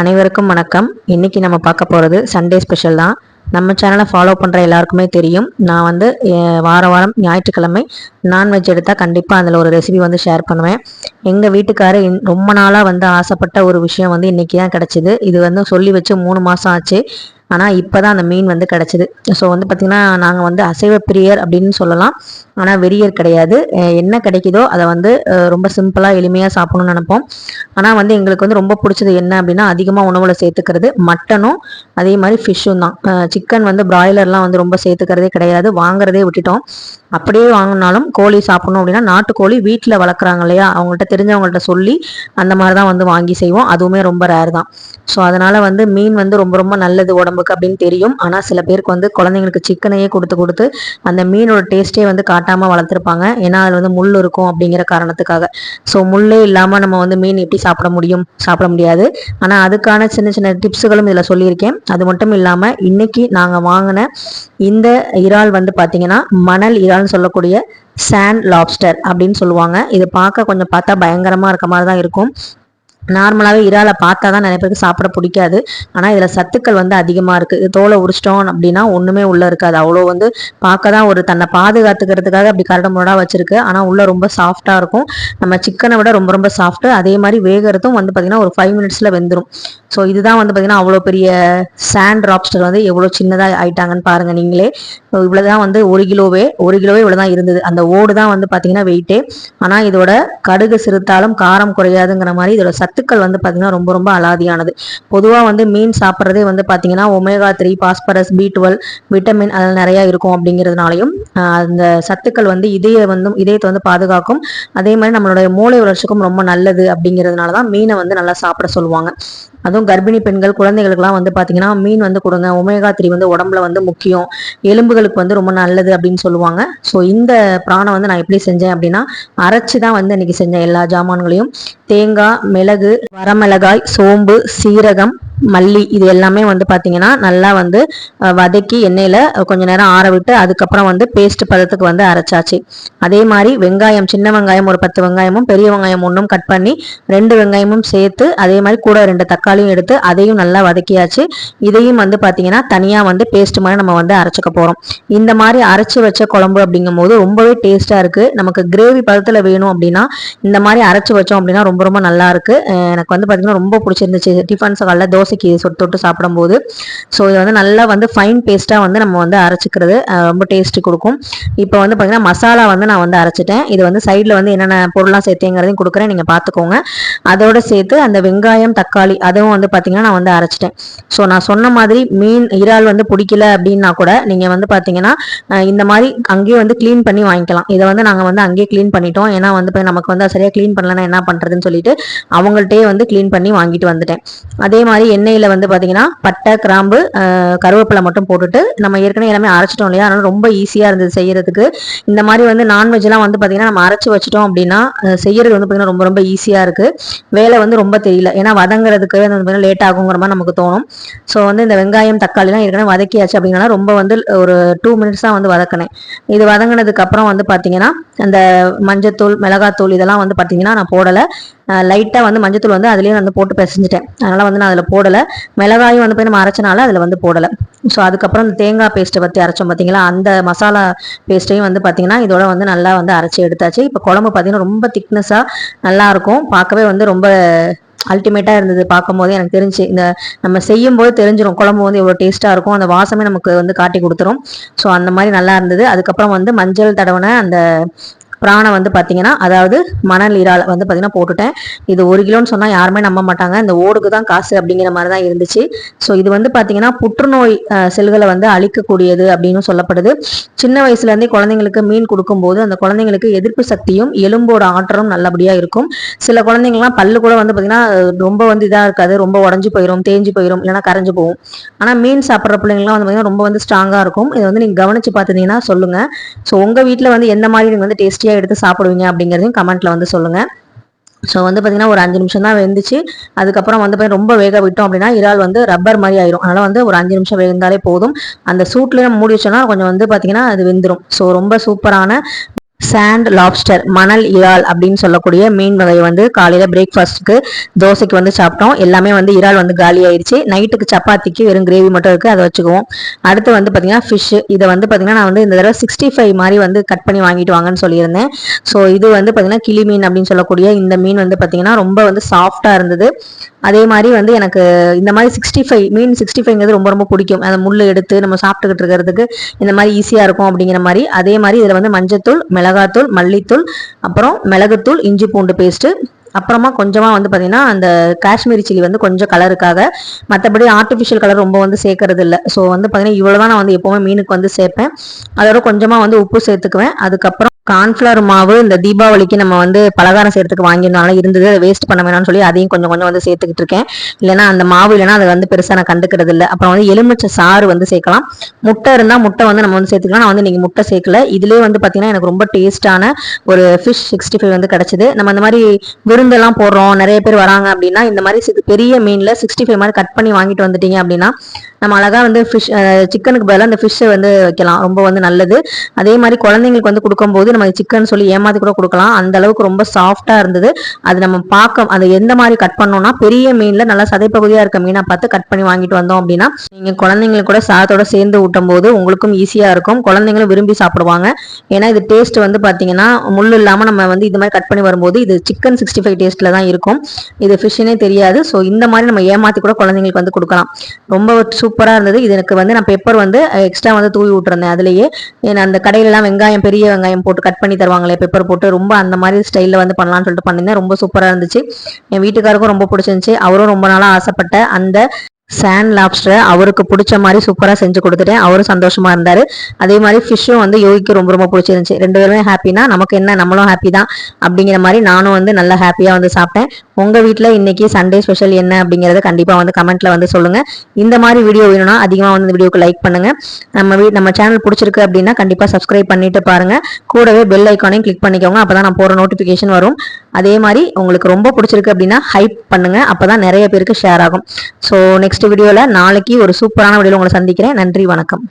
அனைவருக்கும் வணக்கம். இன்றைக்கி நம்ம பார்க்க போகிறது சண்டே ஸ்பெஷல் தான். நம்ம சேனலை ஃபாலோ பண்ணுற எல்லாருக்குமே தெரியும். நான் வந்து வார வாரம் ஞாயிற்றுக்கிழமை நான்வெஜ் எடுத்தால் கண்டிப்பாக அதில் ஒரு ரெசிபி வந்து ஷேர் பண்ணுவேன். எங்கள் வீட்டுக்காரர் ரொம்ப நாளாக வந்து ஆசைப்பட்ட ஒரு விஷயம் வந்து இன்றைக்கி தான் கிடச்சிது. இது வந்து சொல்லி வச்சு மூணு மாதம் ஆச்சு. ஆனால் இப்போ தான் அந்த மீன் வந்து கிடச்சிது. ஸோ வந்து பார்த்திங்கன்னா நாங்கள் வந்து அசைவ பிரியர் அப்படின்னு சொல்லலாம். ஆனால் வெறியர் கிடையாது. என்ன கிடைக்குதோ அதை வந்து ரொம்ப சிம்பிளாக எளிமையாக சாப்பிடணும்னு நினைப்போம். ஆனால் வந்து எங்களுக்கு வந்து ரொம்ப பிடிச்சது என்ன அப்படின்னா அதிகமாக உணவில் சேர்த்துக்கிறது. மட்டனும் அதே மாதிரி ஃபிஷ்ஷும் தான். சிக்கன் வந்து பிராய்லர்லாம் வந்து ரொம்ப சேர்த்துக்கிறதே கிடையாது. வாங்குறதே விட்டுட்டோம். அப்படியே வாங்கினாலும் கோழி சாப்பிடணும் அப்படின்னா நாட்டுக்கோழி வீட்டில் வளர்க்குறாங்க இல்லையா? அவங்கள்ட்ட தெரிஞ்சவங்கள்ட்ட சொல்லி அந்த மாதிரி தான் வந்து வாங்கி செய்வோம். அதுவுமே ரொம்ப ரேர் தான். ஸோ அதனால் வந்து மீன் வந்து ரொம்ப ரொம்ப நல்லது உடம்புக்கு அப்படின்னு தெரியும். ஆனால் சில பேருக்கு வந்து குழந்தைங்களுக்கு சிக்கனையே கொடுத்து கொடுத்து அந்த மீனோட டேஸ்ட்டே வந்து காட்டாமல் வளர்த்துருப்பாங்க. ஏன்னா அதில் வந்து முள் இருக்கும் அப்படிங்கிற காரணத்துக்காக. ஸோ முள்ளே இல்லாமல் நம்ம வந்து மீன் எப்படி சாப்பிட முடியும்? சாப்பிட முடியாது. ஆனால் அதுக்கான சின்ன சின்ன டிப்ஸுகளும் இதில் சொல்லியிருக்கேன். அது மட்டும் இல்லாமல் இன்னைக்கு நாங்கள் வாங்கின இந்த இறால் வந்து பார்த்தீங்கன்னா மணல் இறால்னு சொல்லக்கூடிய சாண்ட் லாப்ஸ்டர் அப்படின்னு சொல்லுவாங்க. இது பார்க்க கொஞ்சம் பார்த்தா பயங்கரமாக இருக்க மாதிரி தான் இருக்கும். நார்மலாகவே இறாலை பார்த்தா தான் நிறைய பேருக்கு சாப்பிட பிடிக்காது. ஆனால் இதில் சத்துக்கள் வந்து அதிகமாக இருக்குது இது தோலை உரிச்சிட்டோம் அப்படின்னா ஒன்றுமே உள்ளே இருக்காது. அவ்வளோ வந்து பார்க்க தான் ஒரு தன்னை பாதுகாத்துக்கிறதுக்காக அப்படி கரடு முரடாக வச்சிருக்கு. ஆனால் உள்ளே ரொம்ப சாஃப்டாக இருக்கும். நம்ம சிக்கனை விட ரொம்ப ரொம்ப சாஃப்ட்டு அதே மாதிரி வேகிறதும் வந்து பார்த்திங்கன்னா ஒரு ஃபைவ் மினிட்ஸில் வெந்துடும் ஸோ இதுதான் வந்து பார்த்திங்கன்னா அவ்வளோ பெரிய சாண்ட் ராப்ஸ்டர் வந்து எவ்வளோ சின்னதாக ஆயிட்டாங்கன்னு பாருங்கள் நீங்களே. இவ்வளோ தான் வந்து ஒரு கிலோவே ஒரு கிலோவே இவ்வளோ தான் இருந்தது. அந்த ஓடு தான் வந்து பார்த்திங்கன்னா வெயிட்டே ஆனால் இதோட கடுகு சிறுத்தாலும் காரம் குறையாதுங்கிற மாதிரி இதோட சத்துக்கள் வந்து பார்த்திங்கன்னா ரொம்ப ரொம்ப அலாதியானது. பொதுவாக வந்து மீன் சாப்பிட்றதே வந்து பார்த்திங்கன்னா omega three phosphorus B twelve vitamin அதில் நிறையா இருக்கும் அப்படிங்கிறதுனாலையும் அந்த சத்துக்கள் வந்து இதய வந்து இதயத்தை வந்து பாதுகாக்கும். அதே மாதிரி நம்மளுடைய மூளை வளர்ச்சிக்கும் ரொம்ப நல்லது அப்படிங்கிறதுனால தான் மீனை வந்து நல்லா சாப்பிட சொல்லுவாங்க. அதுவும் கர்ப்பிணி பெண்கள் குழந்தைகளுக்குலாம் வந்து பார்த்தீங்கன்னா மீன் வந்து கொடுங்க. ஒமேகா த்ரீ வந்து உடம்புல வந்து முக்கியம். எலும்புகளுக்கு வந்து ரொம்ப நல்லது அப்படின்னு சொல்லுவாங்க. ஸோ இந்த பிராணம் வந்து நான் எப்படி செஞ்சேன் அப்படின்னா அரைச்சி தான் வந்து இன்னைக்கு செஞ்சேன் எல்லா ஜாமான்களையும். தேங்காய் மிளகு வரமிளகாய் சோம்பு சீரகம் மல்லி இது எல்லாமே வந்து பார்த்தீங்கன்னா நல்லா வந்து வதக்கி எண்ணெயில் கொஞ்சம் நேரம் ஆற விட்டு அதுக்கப்புறம் வந்து பேஸ்ட் பதத்துக்கு வந்து அரைச்சாச்சு. அதே மாதிரி வெங்காயம் சின்ன வெங்காயம் ஒரு பத்து வெங்காயமும் பெரிய வெங்காயம் ஒன்றும் கட் பண்ணி ரெண்டு வெங்காயமும் சேர்த்து அதே மாதிரி கூட ரெண்டு தக்காளியும் எடுத்து அதையும் நல்லா வதக்கியாச்சு. இதையும் வந்து பார்த்தீங்கன்னா தனியாக வந்து பேஸ்ட் மாதிரி நம்ம வந்து அரைச்சிக்க போகிறோம் இந்த மாதிரி அரைச்சி வச்ச குழம்பு அப்படிங்கும் போது ரொம்பவே டேஸ்ட்டாக இருக்குது நமக்கு கிரேவி பதத்தில் வேணும் அப்படின்னா இந்த மாதிரி அரைச்சி வச்சோம் அப்படின்னா ரொம்ப ரொம்ப நல்லா இருக்குது எனக்கு வந்து பார்த்தீங்கன்னா ரொம்ப பிடிச்சிருந்துச்சு. டிஃபன் காலைல தோசைக்கு சொட்டு தொட்டு சாப்பிடும்போது ஸோ இது வந்து நல்லா வந்து ஃபைன் பேஸ்ட்டாக வந்து நம்ம வந்து அரைச்சிக்கிறது ரொம்ப டேஸ்ட் கொடுக்கும். இப்போ வந்து பார்த்தீங்கன்னா மசாலா வந்து நான் வந்து அரைச்சிட்டேன். இது வந்து சைடில் வந்து என்னென்ன பொருள்லாம் சேர்த்தேங்கிறதையும் கொடுக்குறேன். நீங்கள் பார்த்துக்கோங்க அதோட சேர்த்து அந்த வெங்காயம் தக்காளி அதுவும் வந்து பார்த்தீங்கன்னா நான் வந்து அரைச்சிட்டேன். ஸோ நான் சொன்ன மாதிரி மீன் இறால் வந்து பிடிக்கல அப்படின்னா கூட நீங்கள் வந்து பார்த்தீங்கன்னா இந்த மாதிரி அங்கேயே வந்து க்ளீன் பண்ணி வாங்கிக்கலாம். இதை வந்து நாங்கள் வந்து அங்கேயே க்ளீன் பண்ணிட்டோம். ஏன்னா வந்து நமக்கு வந்து சரியாக க்ளீன் பண்ணலன்னா என்ன பண்ணுறதுன்னு சொல்லிட்டு அவங்கள்ட்டயே வந்து க்ளீன் பண்ணி வாங்கிட்டு வந்துட்டேன். அதே மாதிரி எண்ணெயில் வந்து பார்த்தீங்கன்னா பட்டை கிராம்பு கருவேப்பிலை மட்டும் போட்டுட்டு நம்ம ஏற்கனவே எல்லாமே அரைச்சிட்டோம் இல்லையா? அதனால ரொம்ப ஈஸியாக இருந்தது செய்யறதுக்கு. இந்த மாதிரி வந்து நான்வெஜ்லாம் வந்து பார்த்தீங்கன்னா நம்ம அரைச்சி வச்சிட்டோம் அப்படின்னா செய்கிறது செய்யறது வந்து பார்த்தீங்கன்னா ரொம்ப ரொம்ப ஈஸியாக இருக்குது வேலை வந்து ரொம்ப தெரியல. ஏன்னா வதங்குறதுக்கு வந்து லேட் ஆகுங்கிற மாதிரி நமக்கு தோணும். ஸோ வந்து இந்த வெங்காயம் தக்காளிலாம் ஏற்கனவே வதக்கியாச்சு அப்படின்னா ரொம்ப வந்து ஒரு டூ மினிட்ஸ் தான் வந்து வதக்கினேன். இது வதங்கினதுக்கு அப்புறம் வந்து பார்த்தீங்கன்னா அந்த மஞ்சத்தூள் மிளகாத்தூள் இதெல்லாம் வந்து பார்த்தீங்கன்னா நான் போடலை. லைட்டாக வந்து மஞ்சத்தூள் வந்து அதுலேயே வந்து போட்டு பிசைஞ்சிட்டேன். அதனால் வந்து நான் அதில் போடலை. மிளகாயும் வந்து போய் நம்ம அரைச்சனால அதில் வந்து போடலை. ஸோ அதுக்கப்புறம் இந்த தேங்காய் பேஸ்ட்டை பற்றி அரைச்சோம் பார்த்தீங்களா அந்த மசாலா பேஸ்ட்டையும் வந்து பார்த்தீங்கன்னா இதோட வந்து நல்லா வந்து அரைச்சி எடுத்தாச்சு. இப்போ குழம்பு பார்த்தீங்கன்னா ரொம்ப திக்னஸாக நல்லாயிருக்கும் பார்க்கவே வந்து ரொம்ப அல்டிமேட்டாக இருந்தது பார்க்கும்போது எனக்கு தெரிஞ்சு. இந்த நம்ம செய்யும் போது தெரிஞ்சிடும் குழம்பு வந்து எவ்வளோ டேஸ்ட்டாக இருக்கும். அந்த வாசமே நமக்கு வந்து காட்டி கொடுத்துரும். ஸோ அந்த மாதிரி நல்லா இருந்தது. அதுக்கப்புறம் வந்து மஞ்சள் தடவின அந்த பிராணை வந்து பார்த்தீங்கன்னா அதாவது மணல் இறால் வந்து பார்த்தீங்கன்னா போட்டுட்டேன். இது ஒரு கிலோன்னு சொன்னால் யாருமே நம்ப மாட்டாங்க. இந்த ஓடுக்கு தான் காசு அப்படிங்கிற மாதிரி தான் இருந்துச்சு. ஸோ இது வந்து பார்த்தீங்கன்னா புற்றுநோய் செல்களை வந்து அழிக்கக்கூடியது அப்படின்னு சொல்லப்படுது. சின்ன வயசுலேருந்தே குழந்தைங்களுக்கு மீன் கொடுக்கும்போது அந்த குழந்தைங்களுக்கு எதிர்ப்பு சக்தியும் எலும்போட ஆற்றலும் நல்லபடியாக இருக்கும். சில குழந்தைங்கலாம் பல்லு கூட வந்து பார்த்தீங்கன்னா ரொம்ப வந்து இதாக இருக்காது. ரொம்ப உடஞ்சி போயிடும் தேஞ்சு போயிடும் இல்லைன்னா கரைஞ்சு போகும். ஆனால் மீன் சாப்பிட்ற பிள்ளைங்கலாம் வந்து பார்த்தீங்கன்னா ரொம்ப வந்து ஸ்ட்ராங்காக இருக்கும். இதை வந்து நீங்கள் கவனித்து பார்த்துட்டீங்கன்னா சொல்லுங்கள் ஸோ உங்கள் வீட்டில் வந்து எந்த மாதிரி நீங்கள் வந்து டேஸ்டியாக எடுத்து சாப்பிடுவீங்க அப்படிங்கிறதையும் கமெண்ட்டில் வந்து சொல்லுங்கள் ஸோ வந்து பார்த்தீங்கன்னா ஒரு அஞ்சு நிமிஷம் தான் வெந்துச்சு. அதுக்கப்புறம் வந்து பார்த்தீங்கன்னா ரொம்ப வேக விட்டோம் அப்படின்னா இறால் வந்து ரப்பர் மாதிரி ஆயிரும். அதனால வந்து ஒரு அஞ்சு நிமிஷம் வேந்தாலே போதும். அந்த சூட்லேயே மூடி வச்சோன்னா கொஞ்சம் வந்து பார்த்தீங்கன்னா அது வெந்துடும் ஸோ ரொம்ப சூப்பரான சாண்ட் லாப்ஸ்டர் மணல் இறால் அப்படின்னு சொல்லக்கூடிய மீன் வகை வந்து காலையில் பிரேக்ஃபாஸ்ட்டுக்கு தோசைக்கு வந்து சாப்பிட்டோம். எல்லாமே வந்து இறால் வந்து காலி ஆயிடுச்சு நைட்டுக்கு சப்பாத்திக்கு வெறும் கிரேவி மட்டும் இருக்குது அதை வச்சுக்குவோம். அடுத்து வந்து பார்த்தீங்கன்னா ஃபிஷ்ஷு இதை வந்து பார்த்தீங்கன்னா நான் வந்து இந்த தடவை சிக்ஸ்டி ஃபைவ் மாதிரி வந்து கட் பண்ணி வாங்கிட்டு வாங்கன்னு சொல்லியிருந்தேன். ஸோ இது வந்து பார்த்தீங்கன்னா கிளி மீன் அப்படின்னு சொல்லக்கூடிய இந்த மீன் வந்து பார்த்தீங்கன்னா ரொம்ப வந்து சாஃப்டாக இருந்தது. அதே மாதிரி வந்து எனக்கு இந்த மாதிரி சிக்ஸ்டி ஃபைவ் மீன் சிக்ஸ்டி ஃபைவ்ங்கிறது ரொம்ப ரொம்ப பிடிக்கும். அந்த முள் எடுத்து நம்ம சாப்பிட்டுக்கிட்டு இருக்கிறதுக்கு இந்த மாதிரி ஈஸியாக இருக்கும் அப்படிங்கிற மாதிரி. அதே மாதிரி இதில் வந்து மஞ்சத்தூள் மிளகாத்தூள் மல்லித்தூள் அப்புறம் மிளகுத்தூள் இஞ்சி பூண்டு பேஸ்ட்டு அப்புறமா கொஞ்சமாக வந்து பார்த்தீங்கன்னா அந்த காஷ்மீரி சில்லி வந்து கொஞ்சம் கலருக்காக மற்றபடி ஆர்டிஃபிஷியல் கலர் ரொம்ப வந்து சேர்க்கறது இல்லை ஸோ வந்து பார்த்தீங்கன்னா இவ்வளோ தான் நான் வந்து எப்போவுமே மீனுக்கு வந்து சேர்ப்பேன். அதோட கொஞ்சமாக வந்து உப்பு சேர்த்துக்குவேன். அதுக்கப்புறம் கார்ன்ஃப்ளவர் மாவு இந்த தீபாவளிக்கு நம்ம வந்து பலகாரம் செய்யறதுக்கு வாங்கியிருந்தாலும் இருந்தது அதை வேஸ்ட் பண்ண வேணாம்னு சொல்லி அதையும் கொஞ்சம் கொஞ்சம் வந்து சேர்த்துக்கிட்டு இருக்கேன். இல்லைன்னா அந்த மாவு இல்லைன்னா அதை வந்து பெருசாக நான் கண்டுக்கிறது இல்லை அப்புறம் வந்து எலுமிச்சை சாறு வந்து சேர்க்கலாம். முட்டை இருந்தால் முட்டை வந்து நம்ம வந்து சேர்த்துக்கலாம். நான் வந்து நீங்கள் முட்டை சேர்க்கல. இதுலேயே வந்து பார்த்தீங்கன்னா எனக்கு ரொம்ப டேஸ்டான ஒரு ஃபிஷ் சிக்ஸ்டி ஃபைவ் வந்து கிடச்சிது. நம்ம அந்த மாதிரி விருந்தெல்லாம் போடுறோம் நிறைய பேர் வராங்க அப்படின்னா இந்த மாதிரி பெரிய மீனில் சிக்ஸ்டி ஃபைவ் மாதிரி கட் பண்ணி வாங்கிட்டு வந்துட்டீங்க அப்படின்னா நம்ம அழகாக வந்து ஃபிஷ் சிக்கனுக்கு பதிலாக அந்த ஃபிஷ்ஷை வந்து வைக்கலாம். ரொம்ப வந்து நல்லது. அதே மாதிரி குழந்தைங்களுக்கு வந்து கொடுக்கும்போது நம்ம சிக்கன் சொல்லி ஏமாத்தி கூட கொடுக்கலாம். அந்த அளவுக்கு ரொம்ப சாஃப்டாக இருந்தது. அது நம்ம பார்க்க அது எந்த மாதிரி கட் பண்ணோம்னா பெரிய மீனில் நல்லா சதைப்பகுதியாக இருக்க மீனை பார்த்து கட் பண்ணி வாங்கிட்டு வந்தோம் அப்படின்னா நீங்கள் குழந்தைங்களுக்கு கூட சாதத்தோட சேர்ந்து ஊட்டும் போது உங்களுக்கும் ஈஸியாக இருக்கும். குழந்தைங்களும் விரும்பி சாப்பிடுவாங்க. ஏன்னா இது டேஸ்ட் வந்து பார்த்தீங்கன்னா முள் இல்லாமல் நம்ம வந்து இது மாதிரி கட் பண்ணி வரும்போது இது சிக்கன் சிக்ஸ்டி ஃபைவ் டேஸ்ட்டில் தான் இருக்கும். இது ஃபிஷ்ஷுனே தெரியாது. ஸோ இந்த மாதிரி நம்ம ஏமாற்றி கூட குழந்தைங்களுக்கு வந்து கொடுக்கலாம். ரொம்ப சூப்பராக இருந்தது. இது எனக்கு வந்து நான் பெப்பர் வந்து எக்ஸ்ட்ரா வந்து தூவி விட்டுருந்தேன் அதுலேயே. அந்த கடையிலலாம் வெங்காயம் பெரிய வெங்காயம் போட்டு கட் பண்ணி தருவாங்களே பெப்பர் போட்டு ரொம்ப அந்த மாதிரி ஸ்டைலில் வந்து பண்ணலாம்னு சொல்லிட்டு பண்ணியிருந்தேன். ரொம்ப சூப்பராக இருந்துச்சு. என் வீட்டுக்காருக்கும் ரொம்ப பிடிச்சிருந்துச்சு. அவரும் ரொம்ப நாளாக ஆசைப்பட்ட அந்த சேண்ட் லாப்ஸ்டரை அவருக்கு பிடிச்ச மாதிரி சூப்பராக செஞ்சு கொடுத்துட்டேன். அவரும் சந்தோஷமாக இருந்தார். அதே மாதிரி ஃபிஷ்ஷும் வந்து யோகிக்கு ரொம்ப ரொம்ப பிடிச்சிருந்துச்சி. ரெண்டு பேருமே ஹாப்பினா நமக்கு என்ன நம்மளும் ஹாப்பி தான் அப்படிங்கிற மாதிரி நானும் வந்து நல்லா ஹாப்பியாக வந்து சாப்பிட்டேன். உங்கள் வீட்டில் இன்றைக்கி சண்டே ஸ்பெஷல் என்ன அப்படிங்கிறத கண்டிப்பாக வந்து கமெண்ட்டில் வந்து சொல்லுங்கள் இந்த மாதிரி வீடியோ வேணும்னா அதிகமாக வந்து இந்த வீடியோக்கு லைக் பண்ணுங்கள் நம்ம வீ நம்ம சேனல் பிடிச்சிருக்கு அப்படின்னா கண்டிப்பாக சப்ஸ்கிரைப் பண்ணிட்டு பாருங்க. கூடவே பெல் ஐக்கானையும் கிளிக் பண்ணிக்கோங்க. அப்போ தான் நான் போகிற நோட்டிஃபிகேஷன் வரும். அதே மாதிரி உங்களுக்கு ரொம்ப பிடிச்சிருக்கு அப்படின்னா ஹைப் பண்ணுங்கள் அப்போ தான் நிறைய பேருக்கு ஷேர் ஆகும். ஸோ நெக்ஸ்ட் நெக்ஸ்ட் வீடியோவில் நாளைக்கு ஒரு சூப்பரான வீடியோவில் உங்களை சந்திக்கிறேன். நன்றி வணக்கம்.